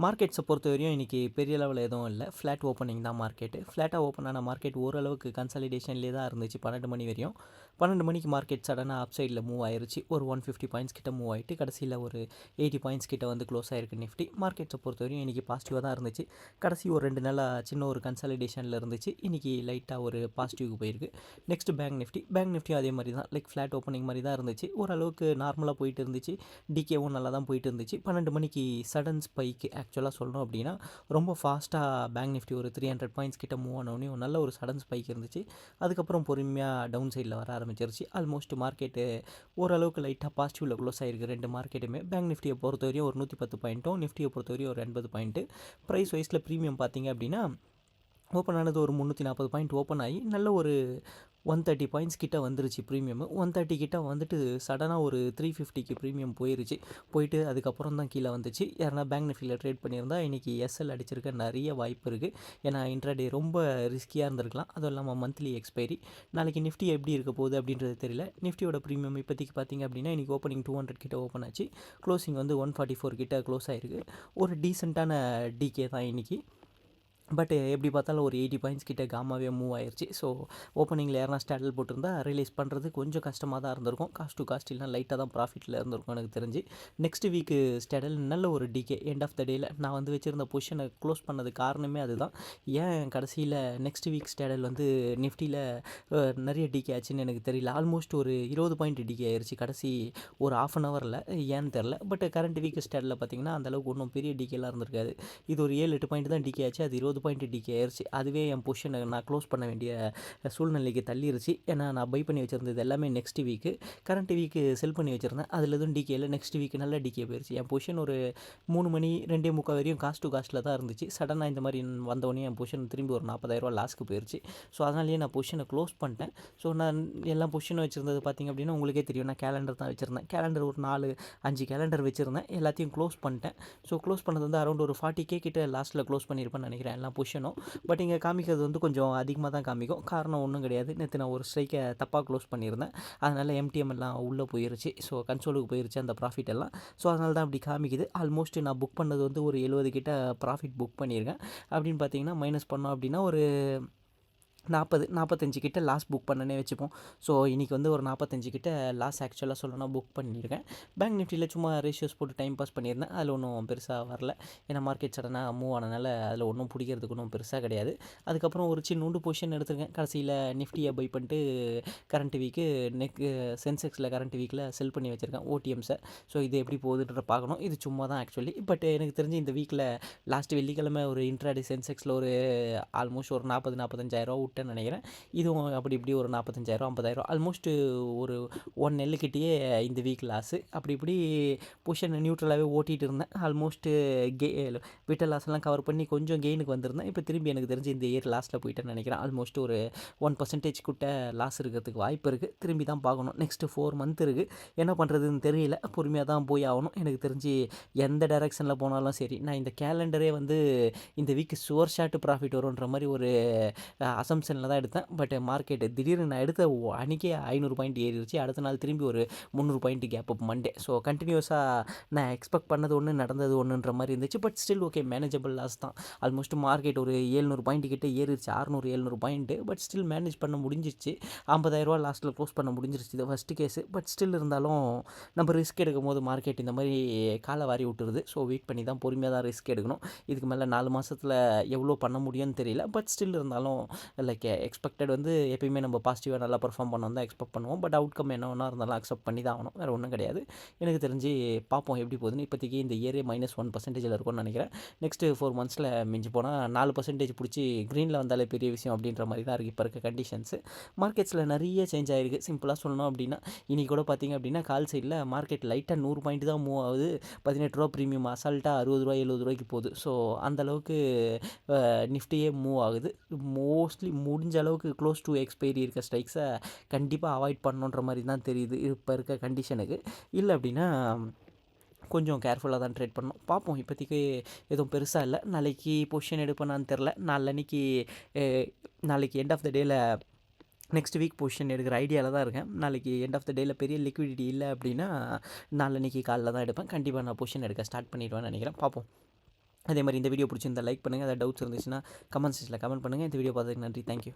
மார்க்கெட்ஸை பொறுத்த வரையும் இன்றைக்கி பெரிய லெவலில் எதுவும் இல்லை. ஃப்ளாட் ஓப்பனிங் தான் மார்க்கெட்டு ஃப்ளாட்டாக ஓப்பன் ஆன மார்க்கெட் ஓரளவுக்கு கன்சாலிடேஷன்லேயே தான் இருந்துச்சு பன்னெண்டு மணி வரையும். பன்னெண்டு மணிக்கு மார்க்கெட் சடனாக அப் சைடில் மூவ் ஆயிருச்சு. ஒரு ஒன் ஃபிஃப்டி பாயிண்ட்ஸ் கிட்ட மூவ் ஆகிட்டு கடைசியில் ஒரு எயிட்டி பாயிண்ட்ஸ் கிட்ட வந்து க்ளோஸ் ஆயிருக்கு நிஃப்டி மார்க்கெட்ஸை பொறுத்த வரையும் இன்றைக்கி பாசிட்டிவாக தான் இருந்துச்சு. கடைசி ஒரு ரெண்டு நாளாக சின்ன ஒரு கன்சாலிடேஷனில் இருந்துச்சு. இன்றைக்கி லைட்டாக ஒரு பாசிட்டிவ்க்கு போயிருக்கு. நெக்ஸ்ட் பேங்க் நிஃப்டி பேங்க் நிஃப்டியும் அதே மாதிரி தான். லைக் ஃப்ளாட் ஓப்பனிங் மாதிரி தான் இருந்துச்சு. ஓரளவுக்கு நார்மலாக போயிட்டு இருந்துச்சு. டிகேவும் நல்லா தான் போயிட்டு இருந்துச்சு. பன்னெண்டு மணிக்கு சடன் ஸ்பைக்கு ஆக்சுவலாக சொல்லணும் அப்படின்னா ரொம்ப ஃபாஸ்ட்டாக பேங்க் நிஃப்டி ஒரு த்ரீ ஹண்ட்ரட் பாயிண்ட்ஸ் கிட்ட மூவ் ஆனோடனே ஒரு நல்ல ஒரு சடன் ஸ்பைக் இருந்துச்சு. அதுக்கப்புறம் பொறுமையாக டவுன் சைடில் வர ஆரம்பிச்சிருச்சு. ஆல்மோஸ்ட் மார்க்கெட்டு ஓரளவுக்கு லைட்டாக பாசிட்டிவில் க்ளோஸ் ஆகிருக்கு ரெண்டு மார்க்கெட்டுமே பேங்க் நிஃப்டியை பொறுத்த வரையும் ஒரு நூற்றி பத்து பாயிண்ட்டும் நிஃப்டியை பொறுத்த வரையும் ஒரு எண்பது பாயிண்ட்டு ப்ரைஸ் வைஸில் ப்ரீமியம் பார்த்தீங்க அப்படின்னா ஓப்பன் ஆனது ஒரு முந்நூற்றி நாற்பது பாயிண்ட் ஓப்பன் ஆகி நல்ல ஒரு ஒன் தேர்ட்டி பாயிண்ட்ஸ் கிட்டே வந்துருச்சு ப்ரீமியம் ஒன் தேர்ட்டி கிட்டே வந்துட்டு சடனாக ஒரு த்ரீ ஃபிஃப்டிக்கு ப்ரீமியம் போயிருச்சு. போயிட்டு அதுக்கப்புறம் தான் கீழே வந்துச்சு. யாருன்னா பேங்க் நிஃப்டியில் ட்ரேட் பண்ணியிருந்தா இன்றைக்கி எஸ்எல் அடிச்சிருக்க நிறைய வாய்ப்பு இருக்குது ஏன்னா இன்ட்ராடே ரொம்ப ரிஸ்கியாக இருந்திருக்கலாம். அதுவும் இல்லாமல் மந்த்லி எக்ஸ்பைரி நாளைக்கு நிஃப்டி எப்படி இருக்க போகுது அப்படின்றது தெரியல. நிஃப்டியோட ப்ரீமியம் இப்போதைக்கு பார்த்தீங்க அப்படின்னா இன்றைக்கி ஓப்பனிங் டூ ஹண்ட்ரட் கிட்ட ஓப்பன் ஆச்சு. க்ளோசிங் வந்து ஒன் ஃபார்ட்டி ஃபோர் கிட்ட க்ளோஸ் ஆயிருக்கு. ஒரு டீசெண்டான டிகே தான் இன்றைக்கி பட் எப்படி பார்த்தாலும் ஒரு எயிட்டி பாயிண்ட்ஸ் கிட்ட காமாவே மூவ் ஆயிடுச்சு ஸோ ஓப்பனிங்கில் யாரா ஸ்டாண்டில் போட்டிருந்தா ரிலீஸ் பண்ணுறது கொஞ்சம் கஷ்டமாக தான் இருந்திருக்கும். காஸ்ட் டு காஸ்ட் இல்லைனா லைட்டாக தான் ப்ராஃபிட்டில் இருந்திருக்கும் எனக்கு தெரிஞ்சு. நெக்ஸ்ட் வீக்கு ஸ்டேடல் நல்ல ஒரு டிகே எண்ட் ஆஃப் த டேயில் நான் வந்து வச்சுருந்த பொசிஷனை க்ளோஸ் பண்ணது காரணமே அதுதான். ஏன் கடைசியில் நெக்ஸ்ட் வீக் ஸ்டாடல் வந்து நிஃப்டியில் நிறைய டிகே ஆச்சுன்னு எனக்கு தெரியல. ஆல்மோஸ்ட் ஒரு இருபது பாயிண்ட் டிகே ஆயிடுச்சு கடைசி ஒரு ஆஃப் அன் ஹவரில் ஏன்னு தெரில பட் கரண்ட் வீக் ஸ்டேடில் பார்த்தீங்கன்னா அந்தளவுக்கு ஒன்றும் பெரிய டிகேலாம் இருந்திருக்காது. இது ஒரு ஏழு எட்டு பாயிண்ட் தான் டிகே ஆச்சு. அது இருபது பாயிண்ட் டிகே ஆயிடுச்சு அதுவே என் பொசிஷனை நான் க்ளோஸ் பண்ண வேண்டிய சூழ்நிலைக்கு தள்ளிருச்சு. ஏன்னா நான் பை பண்ணி வச்சுருந்தது எல்லாமே next week current week sell பண்ணி வச்சுருந்தேன். அதில் எதுவும் டிகேல நெக்ஸ்ட் வீக் நல்ல டிகே போயிடுச்சு என் பொசிஷன் ஒரு மூணு மணி ரெண்டே முக்கால் வரையும் காஸ்ட் டு காஸ்ட்டில் தான் இருந்துச்சு. சடனாக இந்த மாதிரி வந்தவொடனே என் பொசிஷன் திரும்பி ஒரு நாற்பதாயிரரூவா லாஸ்க்கு போயிடுச்சு ஸோ அதனாலேயே நான் பொசிஷனை க்ளோஸ் பண்ணிட்டேன். ஸோ நான் எல்லா பொசிஷன் வச்சுருந்தது பார்த்திங்க அப்படின்னா உங்களுக்கே தெரியும். நான் கேலண்டர் தான் வச்சுருந்தேன். கேலண்டர் ஒரு நாலு அஞ்சு கேலண்டர் வச்சுருந்தேன். எல்லாத்தையும் க்ளோஸ் பண்ணிட்டேன். ஸோ க்ளோஸ் பண்ணது வந்து அரௌண்ட் ஒரு ஃபார்ட்டி கே கிட்ட லாஸ்ட்டில் க்ளோஸ் பண்ணியிருப்பேன்னு நினைக்கிறேன். எல்லாம் பொசிஷனும் பட் இங்கே காமிக்கிறது வந்து கொஞ்சம் அதிகமாக தான் காமிக்கும். காரணம் ஒன்றும் கிடையாது. நேற்று நான் ஒரு ஸ்ட்ரைக்கை தப்பாக க்ளோஸ் பண்ணியிருந்தேன். அதனால் எம்டிஎம் எல்லாம் உள்ளே போயிருச்சு. ஸோ கன்சோலுக்கு போயிருச்சு அந்த ப்ராஃபிட் எல்லாம். ஸோ அதனால தான் அப்படி காமிக்குது. ஆல்மோஸ்ட் நான் புக் பண்ணது வந்து ஒரு எழுபது கிட்ட ப்ராஃபிட் புக் பண்ணியிருக்கேன். அப்படின்னு பார்த்தீங்கன்னா மைனஸ் பண்ணோம் அப்படின்னா ஒரு நாற்பது நாற்பத்தஞ்சு கிட்ட லாஸ் புக் பண்ணனே வச்சுப்போம். ஸோ இன்றைக்கி வந்து ஒரு நாற்பத்தஞ்சு கிட்ட லாஸ் ஆக்சுவலாக சொல்லணும்னா புக் பண்ணியிருக்கேன். பேங்க் நிஃப்டியில் சும்மா ரேஷியோஸ் போட்டு டைம் பாஸ் பண்ணியிருந்தேன். அதில் ஒன்றும் பெருசாக வரல. ஏன்னா மார்க்கெட் சடனாக மூவ் ஆனதுனால அதில் ஒன்றும் பிடிக்கிறதுக்கு ஒன்றும் பெருசாக கிடையாது. அதுக்கப்புறம் ஒரு சின்ன பொசிஷன் எடுத்திருக்கேன். கடைசியில் நிஃப்டியை பை பண்ணிட்டு கரண்ட் வீக்கு நெக் சென்செக்ஸில் கரண்ட் வீக்கில் செல் பண்ணி வச்சுருக்கேன். ஓடிஎம்ஸை ஸோ. இது எப்படி போகுதுன்ற பார்க்கணும். இது சும்மா தான் ஆக்சுவலி பட் எனக்கு தெரிஞ்சு இந்த வீக்கில் லாஸ்ட் வெள்ளிக்கிழமை ஒரு இன்ட்ராடி சென்செக்ஸில் ஒரு ஆல்மோஸ்ட் ஒரு நாற்பது நாற்பத்தஞ்சாயிரம் விட்டேன்னு நினைக்கிறேன். இதுவும் அப்படி இப்படி ஒரு நாற்பத்தஞ்சாயிரம் ஐம்பதாயிரம் ஆல்மோஸ்ட்டு ஒரு ஒன் நெல்லுக்கிட்டேயே இந்த வீக் லாஸு அப்படி இப்படி பொசிஷன் நியூட்ரலாகவே ஓட்டிகிட்டு இருந்தேன். ஆல்மோஸ்ட்டு கே விட்ட லாஸ்லாம் கவர் பண்ணி கொஞ்சம் கெயினுக்கு வந்திருந்தேன். இப்போ திரும்பி எனக்கு தெரிஞ்சு இந்த இயர் லாஸ்ட்டில் போயிட்டேன்னு நினைக்கிறேன். ஆல்மோஸ்ட் ஒரு ஒன் பர்சன்டேஜ் கிட்ட லாஸ் இருக்கிறதுக்கு வாய்ப்பு இருக்குது திரும்பி தான் பார்க்கணும். நெக்ஸ்ட்டு ஃபோர் மந்த் இருக்குது என்ன பண்ணுறதுன்னு தெரியல. பொறுமையாக தான் போய் ஆகணும். எனக்கு தெரிஞ்சு எந்த டைரெக்ஷனில் போனாலும் சரி நான் இந்த கேலண்டரே வந்து இந்த வீக்கு சுவர் ஷாட்டு ப்ராஃபிட் வரும்ன்ற மாதிரி ஒரு அசம்ஷனில் தான் எடுத்தேன். பட் மார்க்கெட்டு திடீர்னு நான் எடுத்த அன்றைக்கே ஐநூறு பாயிண்ட் ஏறிடுச்சு. அடுத்த நாள் திரும்பி ஒரு முந்நூறு point gap up Monday so கண்டினியூஸாக நான் எக்ஸ்பெக்ட் பண்ணது ஒன்று நடந்தது ஒன்றுன்ற மாதிரி இருந்துச்சு. But still okay manageable loss தான். ஆல்மோஸ்ட் மார்க்கெட் ஒரு ஏழ்நூறு பாயிண்ட் கிட்டே ஏறிடுச்சு. அறுநூறு ஏழ்நூறு பாயிண்ட்டு பட் ஸ்டில் மேனேஜ் பண்ண முடிஞ்சிச்சு ஐம்பதாயிரரூவா லாஸ்ட்டில் க்ளோஸ் பண்ண முடிஞ்சிருச்சு. இது ஃபஸ்ட்டு கேஸு பட் ஸ்டில் இருந்தாலும் நம்ம ரிஸ்க் எடுக்கும் போது மார்க்கெட் இந்த மாதிரி காலை வாரி விட்டுருது. ஸோ வெயிட் பண்ணி தான் பொறுமையாக தான் ரிஸ்க் எடுக்கணும். இதுக்கு மேலே நாலு மாதத்தில் எவ்வளோ பண்ண முடியும்னு தெரியல. பட் ஸ்டில் இருந்தாலும் லைக் எக்ஸ்பெக்டட் eh, வந்து எப்பயுமே நம்ம பாசிட்டிவாக நல்லா பர்ஃபார்ம் பண்ணோம் தான் எக்ஸ்பெக்ட் பண்ணுவோம். பட் அவுட்கம் என்ன ஒன்றா இருந்தாலும் அக்செப்ட் பண்ணி தான் ஆகணும். வேறு ஒன்றும் கிடையாது. எனக்கு தெரிஞ்சு பார்ப்போம் எப்படி போகுதுன்னு. இப்போதைக்கு இந்த இயரே மைனஸ் ஒன் பர்சன்டேஜில் இருக்கும்னு நினைக்கிறேன். நெக்ஸ்ட்டு ஃபோர் மந்த்ஸில் மிஞ்சி போனால் நாலு பர்சன்டேஜ் பிடிச்சி க்ரீனில் வந்தாலே பெரிய விஷயம் அப்படின்ற மாதிரி தான் இருக்குது இப்போ இருக்க கண்டிஷன்ஸு மார்க்கெட்ஸில் நிறைய சேஞ்ச் ஆகிருக்கு சிம்பிளாக சொல்லணும் அப்படின்னா இன்றைக்கி கூட பார்த்திங்க அப்படின்னா கால் சைடில் மார்க்கெட் லைட்டாக நூறு பாயிண்ட் தான் மூவ் ஆகுது. பதினெட்டு ரூபா ப்ரீமியம் அசால்ட்டாக அறுபது ரூபா எழுபது ரூபாய்க்கு போகுது. ஸோ அந்தளவுக்கு நிஃப்டியே மூவ் ஆகுது. மோஸ்ட்லி முடிஞ்ச அளவுக்கு க்ளோஸ் டு எக்ஸ்பைரி இருக்க ஸ்ட்ரைக்ஸை கண்டிப்பாக அவாய்ட் பண்ணணுன்ற மாதிரி தான் தெரியுது இப்போ இருக்க கண்டிஷனுக்கு இல்லை அப்படின்னா கொஞ்சம் கேர்ஃபுல்லாக தான் ட்ரேட் பண்ணோம் பார்ப்போம். இப்போதைக்கு எதுவும் பெருசாக இல்லை. நாளைக்கு பொசிஷன் எடுப்பேனான்னு தெரில. நாளன்னைக்கு நாளைக்கு எண்ட் ஆஃப் த டேயில் நெக்ஸ்ட் வீக் பொசிஷன் எடுக்கிற ஐடியாவில் தான் இருக்கேன். நாளைக்கு எண்ட் ஆஃப் த டேயில் பெரிய லிக்விடிட்டி இல்லை அப்படின்னா நாளன்னைக்கு காலைல தான் எடுப்பேன். கண்டிப்பாக நான் பொசிஷன் எடுக்க ஸ்டார்ட் பண்ணிடுவேன்னு நினைக்கிறேன். பார்ப்போம். அதே மாதிரி இந்த வீடியோ பிடிச்சிருந்தா லைக் பண்ணுங்கள் ஏதாவது டவுட்ஸ் இருந்துச்சுன்னா கமெண்ட் செக்ஷனில் கமெண்ட் பண்ணுங்கள் இந்த வீடியோ பார்த்ததுக்கு நன்றி. தேங்க்யூ